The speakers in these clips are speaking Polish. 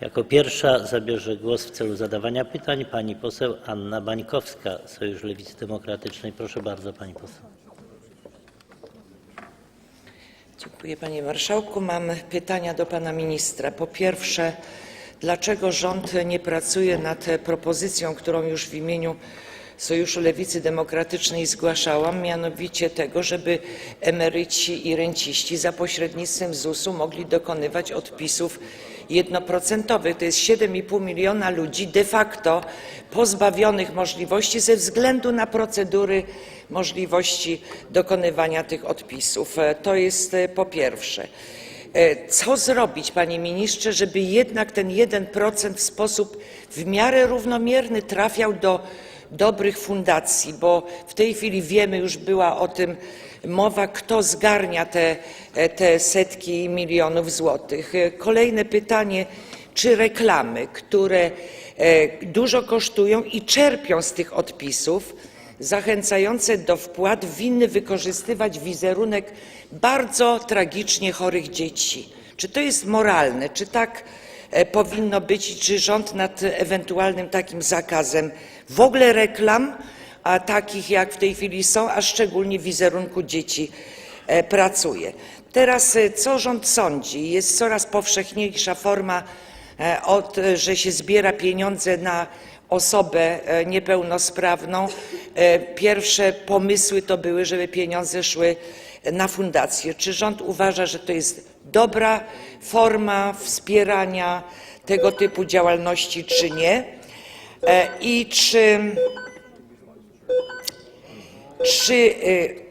Jako pierwsza zabierze głos w celu zadawania pytań pani poseł Anna Bańkowska, Sojusz Lewicy Demokratycznej. Proszę bardzo, pani poseł. Dziękuję panie marszałku. Mam pytania do pana ministra. Po pierwsze, dlaczego rząd nie pracuje nad propozycją, którą już w imieniu Sojuszu Lewicy Demokratycznej zgłaszałam, mianowicie tego, żeby emeryci i renciści za pośrednictwem ZUS-u mogli dokonywać odpisów jednoprocentowych. To jest 7,5 miliona ludzi de facto pozbawionych możliwości ze względu na procedury możliwości dokonywania tych odpisów. E, To jest e, po pierwsze. E, Co zrobić, panie ministrze, żeby jednak ten 1% w sposób w miarę równomierny trafiał do dobrych fundacji, bo w tej chwili wiemy, już była o tym mowa, kto zgarnia te, te setki milionów złotych. Kolejne pytanie, czy reklamy, które e, dużo kosztują i czerpią z tych odpisów, zachęcające do wpłat winny wykorzystywać wizerunek bardzo tragicznie chorych dzieci. Czy to jest moralne? Czy tak powinno być i czy rząd nad ewentualnym takim zakazem w ogóle reklam, a takich jak w tej chwili są, a szczególnie wizerunku dzieci e, pracuje? Teraz e, co rząd sądzi? Jest coraz powszechniejsza forma, e, od, że się zbiera pieniądze na osobę e, niepełnosprawną. E, Pierwsze pomysły to były, żeby pieniądze szły na fundację. Czy rząd uważa, że to jest dobra forma wspierania tego typu działalności, czy nie? E, I czy, czy y,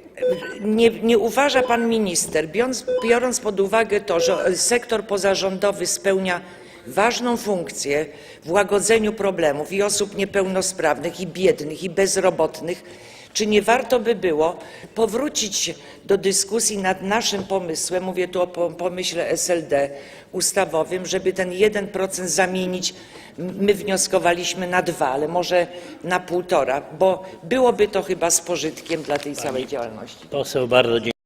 nie, nie uważa pan minister, biorąc, biorąc pod uwagę to, że sektor pozarządowy spełnia ważną funkcję w łagodzeniu problemów i osób niepełnosprawnych, i biednych, i bezrobotnych, czy nie warto by było powrócić do dyskusji nad naszym pomysłem, mówię tu o po- pomyśle SLD ustawowym, żeby ten 1% zamienić, my wnioskowaliśmy na dwa, ale może na półtora, bo byłoby to chyba z pożytkiem dla tej całej działalności. Poseł bardzo dziękuję.